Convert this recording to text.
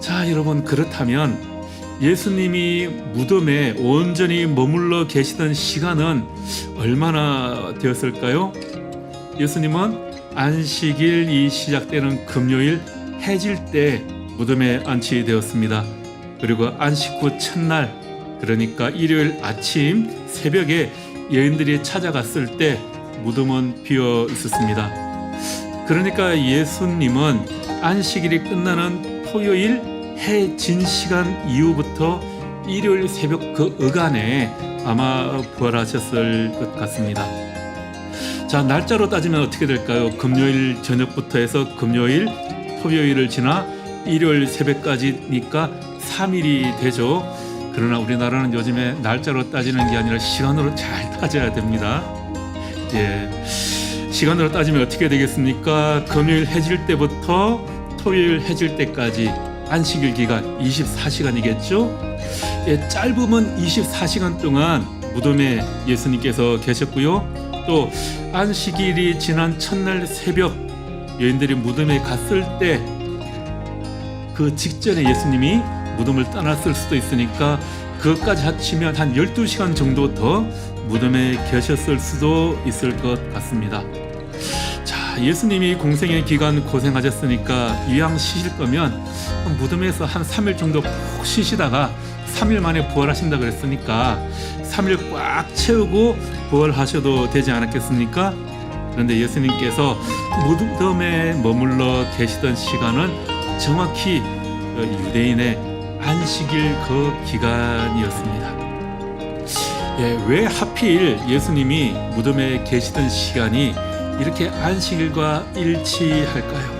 자, 여러분 그렇다면 예수님이 무덤에 온전히 머물러 계시던 시간은 얼마나 되었을까요? 예수님은 안식일이 시작되는 금요일 해질 때 무덤에 안치되었습니다. 그리고 안식 후 첫날 그러니까 일요일 아침 새벽에 여인들이 찾아갔을 때 무덤은 비어 있었습니다. 그러니까 예수님은 안식일이 끝나는 토요일 해 진 시간 이후부터 일요일 새벽 그 어간에 아마 부활하셨을 것 같습니다. 자, 날짜로 따지면 어떻게 될까요? 금요일 저녁부터 해서 금요일, 토요일을 지나 일요일 새벽까지니까 3일이 되죠. 그러나 우리나라는 요즘에 날짜로 따지는 게 아니라 시간으로 잘 따져야 됩니다. 예. 시간으로 따지면 어떻게 되겠습니까? 금요일 해질 때부터 토요일 해질 때까지 안식일 기간 24시간이겠죠? 예, 짧으면 24시간 동안 무덤에 예수님께서 계셨고요. 또 안식일이 지난 첫날 새벽 여인들이 무덤에 갔을 때 그 직전에 예수님이 무덤을 떠났을 수도 있으니까 그것까지 합치면 한 12시간 정도 더 무덤에 계셨을 수도 있을 것 같습니다. 자, 예수님이 공생의 기간 고생하셨으니까 이왕 쉬실 거면 무덤에서 한 3일 정도 푹 쉬시다가 3일 만에 부활하신다 그랬으니까 3일 꽉 채우고 부활하셔도 되지 않았겠습니까? 그런데 예수님께서 무덤에 머물러 계시던 시간은 정확히 어, 유대인의 안식일 그 기간이었습니다. 예, 왜 하필 예수님이 무덤에 계시던 시간이 이렇게 안식일과 일치할까요?